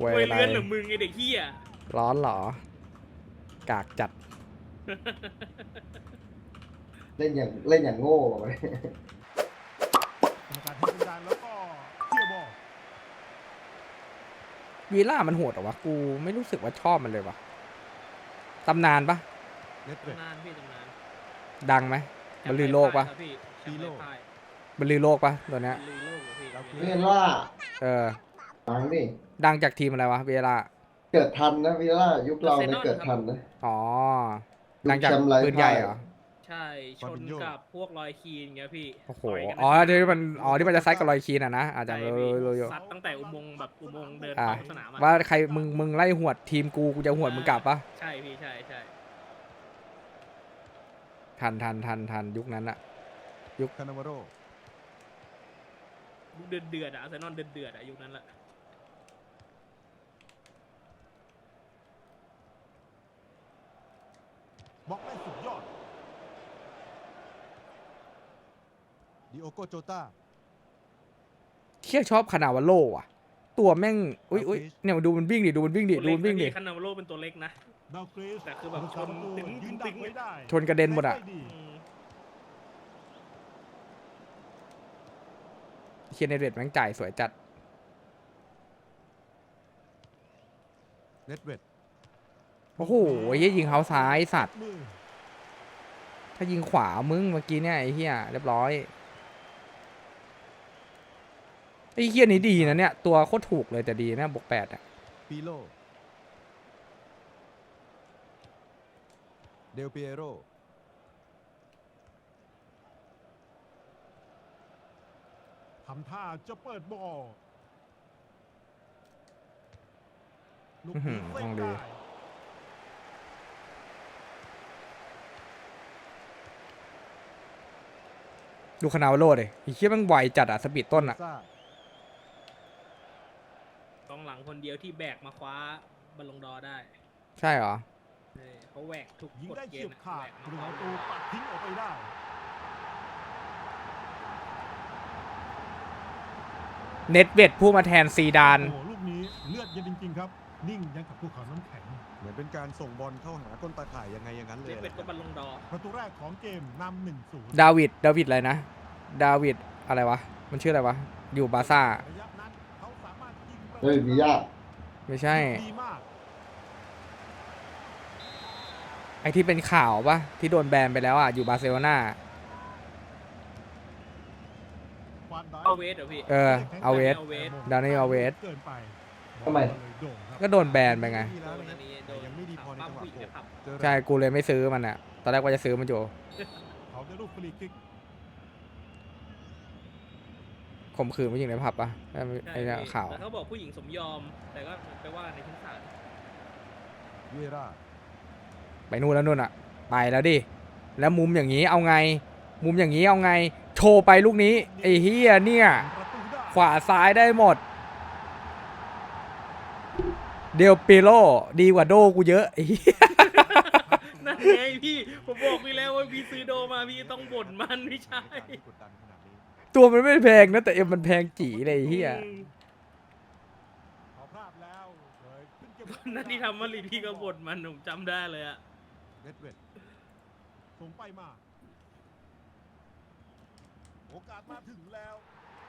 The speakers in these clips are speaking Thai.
เว้ยเว้ยอะไรเลื่อนเหรือมึงไอเด็กเฮียร้อนเหรอ กากจัด เล่นอย่างเล่นอย่างโง่เลยกรรมการให้สัญญาณแล้วก็เคลียร์บอลวีล่ามันโหดเหรอวะ กูไม่รู้สึกว่าชอบมันเลยวะตำนานปะเน็ตเรด ตำนานพี่ตำนานดังไหมบรรลือโลกปะครับพี่แชมป์โลไร้กพ่ายบรรลือโลกปะตัวเนี้ยบรรลือโลกเหรอพี่ เราคือเรียนว่า เออ ฟังดิดังจากทีมอะไรวะเวลา เกิดทันนะวิลล่ายุคเราเนี่ยเกิดทันนะอ๋อยุคดังจากแชมป์ไร้ปืนใหญ่พ่ายเหรอ ใช่ ชนกับพวกรอยคีนเงี้ยพี่โอ้โห ต่ยกันอ๋อที่มัน อ๋อที่มันจะไซส์กับรอยคีนอะนะ อาจจะใช่รู้พี่รู้อยู่ซัดตั้งแต่อุโมงค์แบบอุโมงค์เดินอ่าเข้าสนามอะว่าใครมึงมึงไล่หวดทีมกูกูจะหวดมึงกลับปะใช่พี่ใช่ใช่ทันทันทันทันยุคนั้นอะคานาวาโร เดือดเดือดๆอะอาร์เซนอลเดือดเดือดๆอะยุคนั้นแหละ บล็อกได้สุดยอดดิโอโกโจตาเที่ยชอบคานาวาโลอะ ตัวแม่งอุ้ยอุ้ยเนี่ยดูมันวิ่งดิดูมันวิ่งดิดูตัวมันวิ่งดิเล็กะพี่คันนาวาโลเป็นตัวเล็กนะดาวกรีสแต่คือแบบชนประตูตึ้งยืนตึ้ดังกไว้ได้ชนกระเด็นหมดอะไม่ค่ยอืมเคียนเนเรตแม่งจ่ายสวยจัดเน็ตเรด โอ้โหไอ้เหี้ยยิงเท้าซ้ายสัตว์มือถ้ายิงขวามึงเมื่อกี้เนี่ยไอ้เหี้ยเรียบร้อยไอ้เหี้ยนี้ดีนะเนี่ย ตัวโคตรถูกเลยแต่ดีนะบวกแปดอะปีโลเดลเปียโรทำท่าจะเปิดบอลลูกอื้อหืนี้อเล่ต้อนงดีได้ ดูคานาวาโลดเลยไอ้เหี้ยแม่งไวจัดอะสปีดต้นอะซ่ากองหลังคนเดียวที่แบกมาคว้าบอลลงดอร์ได้ใช่เหรอเออเขาแหวกทุกยิงกฎได้เกเฉียณบฑ์อะขาดแหวกหรือมาเอาตัวปัดทิ้งออกไปได้ เน็ตเวดผู้มาแทนซีดาน โอ้โหลูกนี้ เลือดเย็นจริง ๆ ครับ นิ่งยังกับภูเขาน้ำแข็ง เหมือนเป็นการส่งบอลเข้าหาก้นตาข่ายยังไงอย่างนั้นเลเล็ยกเป็ดก็บอลลงดอร์ประตูแรกของเกมนำหนึ่งศูนย์ดาวิดดาวิดอะไรนะ ดาวิดอะไรวะ มันชื่ออะไรวะ อยู่บาร์ซ่า ระยะนั้นเขาสามารถยิงประตูเฮ้ยวิยาไม่ใช่ ดีมาก ไอที่เป็นข่าวปะที่โดนแบนไปแล้วอะ อยู่บาร์เซโลนาควานได้เอาเวสเหรอพี่ เออ เอาเวสเอาเวสดานิเอลเอาเวส เกินไป ทำไมโด่งครับก็โดนแบนไปไงดีโดแล้วนนะอันนี้โดแต่นยังไม่ดีพอในปั๊มจังหวะผู้หญิงโขในกผับเจอใช่ กูเลยไม่ซื้อมันอะ ตอนแรกว่าจะซื้อมันอยู่เขาได้ลูกฟรีคิกข่มขืนผู้หญิงในผับปะไอ้ใช่ไอ้เนี่ยพี่ข่าวแต่เขาบอกผู้หญิงสมยอม แต่ก็ไปว่าในชั้นศาลเวร่าไปนู่นแล้วนู่นอะ ไปแล้วดิ แล้วมุมอย่างนี้เอาไง มุมอย่างนี้เอาไง โชว์ไปลูกนี้ไอ้เฮียเนี่ยประตูได้ขวาซ้ายได้หมด เดลเปโลดีกว่าโดกูเยอะไอ้เหี้ยนั่นไงพี่ ผมบอกพี่แล้วว่าพี่ซื้อโดมาพี่ต้องบ่นมันไม่ใช่การที่กดดันขนาดนี้ตัวมันไม่แพงนะแต่เอ็มมันแพงจีเลยไอ้เฮียอืมเขาพลาดแล้วเลยขึ้นเกมนั่นที่ทำมาลีพี่ก็บ่นมันผมจำได้เลยอะเน็ตเวดส่งไปมา โอกาสมาถึงแล้ว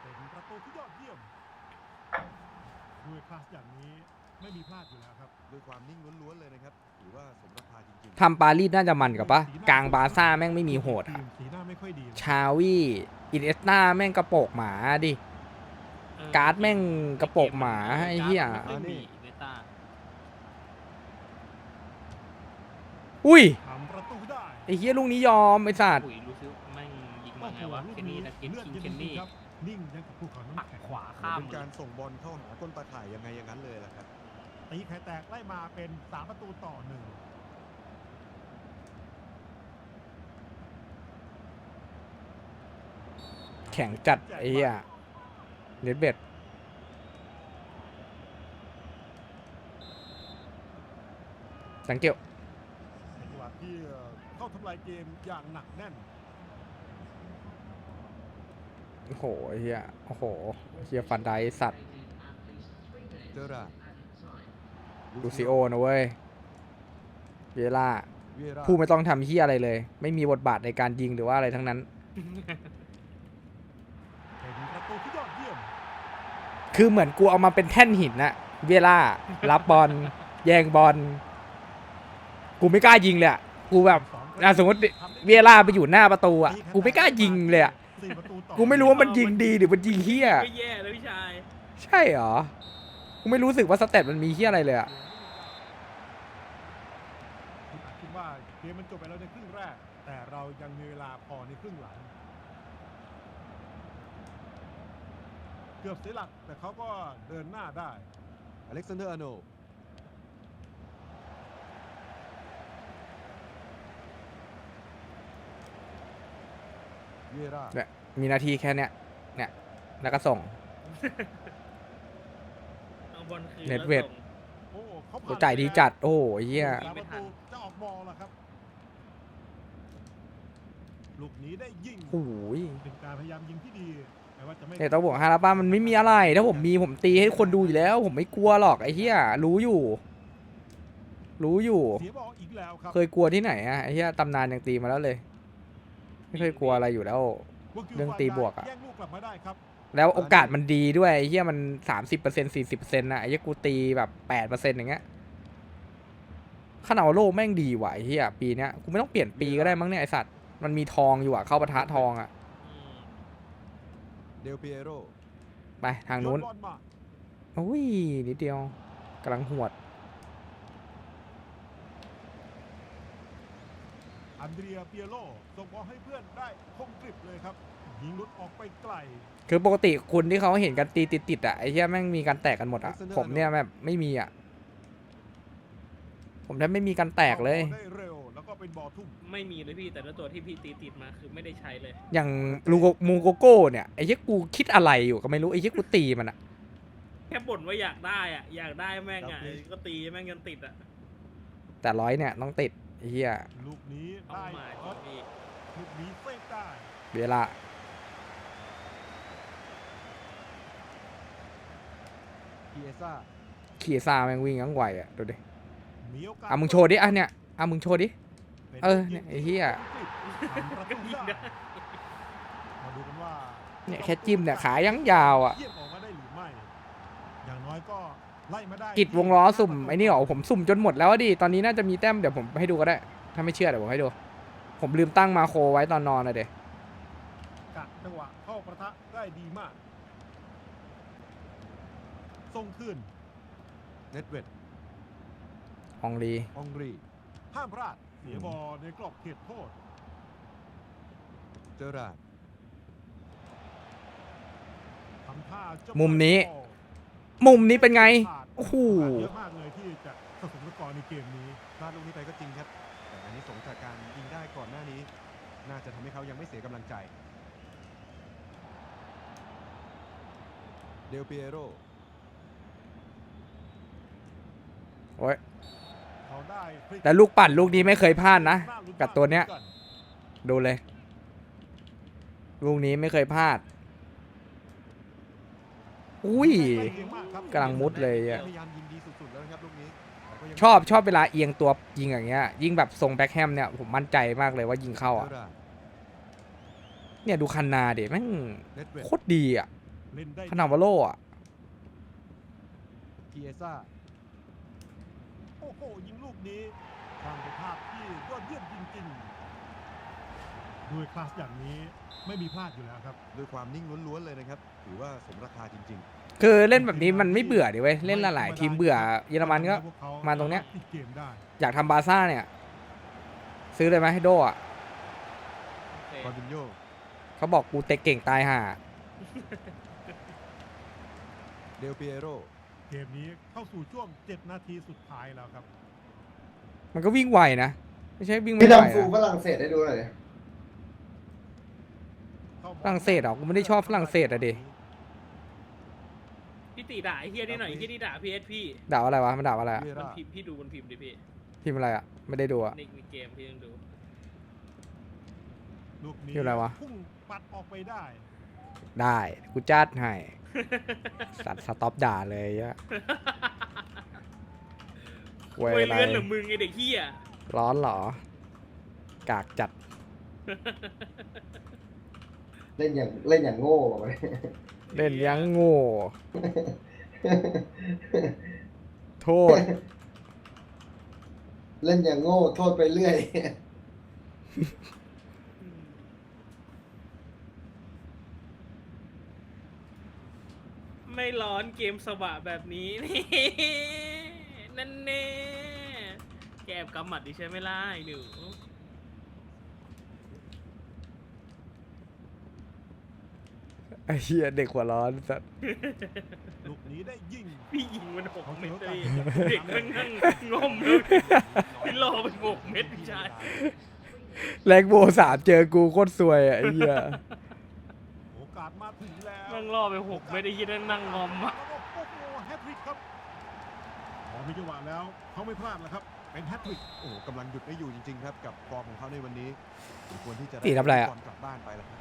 เป็นประตูที่ยอดเยี่ยม ด้วยคลาสอย่างนี้ ไม่มีพลาดอยู่แล้วครับด้วยความนิ่งล้วนๆเลยนะครับถือว่าสมราคาจริงทำปารีสน่าจะมันกับปะกลางบาร์ซ่าแม่งไม่มีโหดทีอะมสีหน้าไม่ค่อยดีเลยชาวีอินเอสตาแม่งกระโปกหมาดิเออการ์ดแม่งกระโปกหมาไอ้เหี้ยการ์ดมันไม่ค่อมีเมตาอุ้ยทำประตูได้ไอ้เฮียลูกนี้ยอมไอ้สัตว์อุ๋ยรู้สึกแม่งยิงมาโอ้ไงโหวะลูกเคนนี่นี้ตะกินเลือดคิงเย็นเคนนี่จริงๆครับนิ่งยังกับภูเขาปักน้ำแข็งขวาๆข้ามเป็นเลการยส่งบอลเข้าหาก้นตาข่ายยังไงอย่างนั้นเลยล่ะครับ ตีไข่แตกไล่มาเป็นสามประตูต่อหนึ่งแข็งจัดไอ้เฮียเน็ตเบ็ดสังเกตในจังหวะที่เข้าทำลายเกมอย่างหนักแน่น โอ้โหไอ้เฮียโอ้โหเฮียฟันไดสัตว์ เจอราร์ด ลูซิโอนะเว้ย เวล่าเวียร่า ผู้ไม่ต้องทำเฮียอะไรเลย ไม่มีบทบาทในการยิงหรือว่าอะไรทั้งนั้นเป็นประตูที่ยอดเยี่ยมคือเหมือนกูเอามาเป็นแท่นหินน่ะเวล่า รับบอล แย่งบอล กูไม่กล้ายิงเลยอะกูแบบสองอะสมมติเวล่าไปอยู่หน้าประตูอะ กูไม่กล้ายิงเลยอะสี่ประตูต่อกูไม่รู้ว่ามันยิงดีหรือมันยิงเฮียไม่แย่เลยพี่ชาย ใช่เหรอกู ไม่รู้สึกว่าสเตตมันมีเฮียอะไรเลยอะคุณอาจคิดว่าเกมมันจบไปแล้วในครึ่งแรก แต่เรายังมีเวลาพอในครึ่งหลัง เกือบเสียหลัก แต่เขาก็เดินหน้าได้ อเล็กซานเดอร์อาร์โนลด์เวียร่าเนี่ยมีหนาทีแค่เนี้ยเนี่ยแล้วก็ส่งเอา บอลคืนเน็ตแล้วเวทส่งโอ้เขากูจ่ายดีจัด โอ้โหเฮียสามประตูจะออกบอลแล้วครับ ลูกนี้ได้ยิงโอ้โหเป็นการพยายามยิงที่ดีแต่ว่าจะไม่เนี่ยต้องบอกฮาราป้ามันไม่มีอะไร ถ้าผมมีผมตีให้คนดูอยู่แล้ว ผมไม่กลัวหรอกไอ้เฮียรู้อยู่ รู้อยู่ เสียบอลอีกแล้วครับเคยกลัวที่ไหนอะไอ้เฮียตำนานยังตีมาแล้วเลย ไม่เคยกลัวอะไรอยู่แล้วเรื่องตีบวกอะ แย่งลูกกลับมาได้ครับ แล้วโอกาสมันดีด้วยไอ้เฮียมันสามสิบเปอร์เซ็นสี่สิบเปอร์เซ็นต์นะไอ้เฮียกูตีแบบแปดเปอร์เซ็นต์อย่างเงี้ยขนาดว่าโลกแม่งดีว่ะไอ้เฮียปีเนี้ยกูไม่ต้องเปลี่ยนปีก็ได้มั้งเนี่ยไอสัตว์มันมีทองอยู่อะเข้าปะทะทองอะอืมเดลเปียโรไปทางนู้นโยบอลมาโอ้ยนิดเดียวกำลังหวดอันเดรียเปียโลส่งบอลให้เพื่อนได้คมกริบเลยครับ ยิงหลุดออกไปไกล คือปกติคุณที่เขาเห็นกันตีติดๆอะไอ้เฮียแม่งมีการแตกกันหมดอะผมเนี่ยแบบไม่มีอะผมแทบไม่มีการแตกเลยข้าบอได้เร็วแล้วก็เป็นบอลทุ่มไม่มีเลยพี่แต่ละตัวที่พี่ตีติดมาคือไม่ได้ใช้เลย อย่างลูโกมูโกโก้เนี่ยไอ้เฮียกูคิดอะไรอยู่ก็ไม่รู้ไอ้เฮียกูตีมันอะแค่บ่นว่าอยากได้อะอยากได้แม่งอะก็ตีแม่งกันติดอะ แต่ร้อยเนี่ยต้องติดไอ้เฮียลูกนี้เอาได้มาเอิร์ธพี่ลูกนี้เซฟได้เวลา พีเอซ่าขี่ซาแม่งวิ่งงั้งไหวอะดูดิมีโอกาสอะมึงโชว์ดิอะเนี่ยอะมึงโชว์ดิป็นเออเนี่ยไอ้เหี้ยทำประตูได้มาดูกันว่าเนี่ยแค่จิ้มเนี่ยขายังยาวอะ เยี่ยมออกมาได้หรือไม่อย่างน้อยก็ไล่มาได้กิดวงล้อสุ่มไอ้นี่เหรอผมสุ่มจนหมดแล้วอะดิตอนนี้น่าจะมีแต้มเดี๋ยวผมให้ดูก็ได้ ถ้าไม่เชื่อเดี๋ยวผมให้ดู ผมลืมตั้งมาโครไว้ตอนนอนเลยเด็กัดจังหวะเข้าประทะได้ดีมาก ส่งคืนเน็ตเวดฮองลีอองรีห้ามพลาดเสียบอลในกรอบเขตโทษ เจอราร์ดทำท่าจะมุมนี้บอลมุมนี้เป็นไง โอ้โห เยอะมากเลยที่จะสะสมสกอร์ในเกมนี้พลาดลูกนี้ไปก็จริงครับ แต่อันนี้สงจากการยิงได้ก่อนหน้านี้ น่าจะทำให้เขายังไม่เสียกำลังใจ เดลเปียโร โอ้ยเขาได้พลิกแต่ลูกปั่นลูกนี้ไม่เคยพลาดนะ กับตัวเนี้ย ดูเลย ลูกนี้ไม่เคยพลาด อุ้ยกำลังมุดเลยอะพยายามยิงดีสุดๆแล้วนะครับลูกนี้แต่ก็ยังชอบชอบเวลาเอียงตัวยิงอย่างเงี้ย ยิ่งแบบทรงแบ็คแฮมเนี่ยผมมั่นใจมากเลยว่ายิงเข้าเจอะอราร์ดเนี่ยดูคันนาเด็แม่งเน็ตเวดโคตรดีอะเล่นได้ขนาดวาโลอะพีเอซ่า โอ้โหยิงลูกนี้ทางเป็นภาพที่ยอดเยี่ยมจริง ๆ ด้วยคลาสอย่างนี้ไม่มีพลาดอยู่แล้วครับ ด้วยความนิ่งล้วนๆเลยนะครับถือว่าสมราคาจริง คือเล่นแบบนี้มันไม่เบื่อดิเว้ยเล่นหลายๆทีมเบื่อเยอรมันก็พวเขมาตรงเนี้ยติดเกมได้อยากทำบาร์ซ่าเนี่ย ซื้อเลยไหมให้โดอะโอเคๆคอนตินโยเขาบอกกูเตะเก่งตายห่าเดลเปียโร เกมนี้เข้าสู่ช่วง 7 นาทีสุดท้ายแล้วครับ มันก็วิ่งไวนะ ไม่ใช่วิ่งไม่พี่ไหวดำฟูฝนะรั่งเศสให้ดูหน่อยดิฝรั่งเศสเหรอกูไม่ได้ชอบฝรั่งเศสอะดิพี่ตีด่าไอ้เฮียนี่หน่อยไอ้เฮียนี่ด่าพีเอสพี่ด่าว่าอะไรวะมันด่าว่าอะไรอะเวียมันร่าพิมพ์พี่ดูมันพิมพ์ดิพี่พิมพ์อะไรอะไม่ได้ดูอะ ในในเกมพี่ยังดู ลูกนี้อยู่อะไรวะ พุ่งปัดออกไปได้ได้กูจัดให้ สัตว์สต็อปด่าเลยอะเว้ยไว้อะไรเลื่อนเหรือมึงไอเด็กเฮียร้อนเหรอ กากจัด เล่นอย่างเล่นอย่างโง่ไปเล่นยังโง่ โทษ เล่นอย่างโง่โทษไปเรื่อย ไม่ร้อนเกมสบะแบบนี้นี่นั่นแน่แกแอบกำหมัดดิใช่ไหมล่ะไอ้หนูไอ้เหี้ยเด็กหัวร้อนสัสลูกนี้ได้ยิงพี่ยิงมันหกเขาเม็เถืดอเลโอกาสยเด็กนั่งนั่งงอมเลยพี่รอไปหกเม็ดพี่ชาย แรงโบสามเจอกูโคตรสวยอะไอ้เหี้ย โอกาสมาถึงแล้วนั่งรอไปหกเม็ดไอ้ยี่นั่งนั่งงอมอะโอ้โหแฮตทริกครับพอมีจังหวะแล้วเขาไม่พลาดแล้วครับ เป็นแฮตทริกโอ้โหกำลังหยุดไม่อยู่จริงๆครับกับฟอร์มของเขาในวันนี้สมควรที่จะด้ตีทำอะไรอะบลกลับบ้านไปแล้วครับ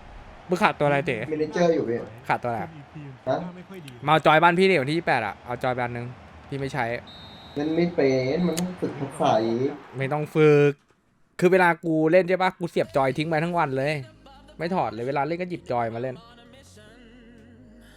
มึงขาดตัวอะไรเต๋มินิเจอร์อยู่พี่ ขาดตัวอะไรอะอีกทีมฮะ ไม่ค่อยดีมาเอาจอยบ้านพี่ดิวันที่28อะเอาจอยบ้านหนึ่งพี่ไม่ใช้มันไม่เป็นมันต้องฝึกทักษะอีกไม่ต้องฝึก คือเวลากูเล่นใช่ปะกูเสียบจอยทิ้งไปทั้งวันเลย ไม่ถอดเลยเวลาเล่นก็หยิบจอยมาเล่นน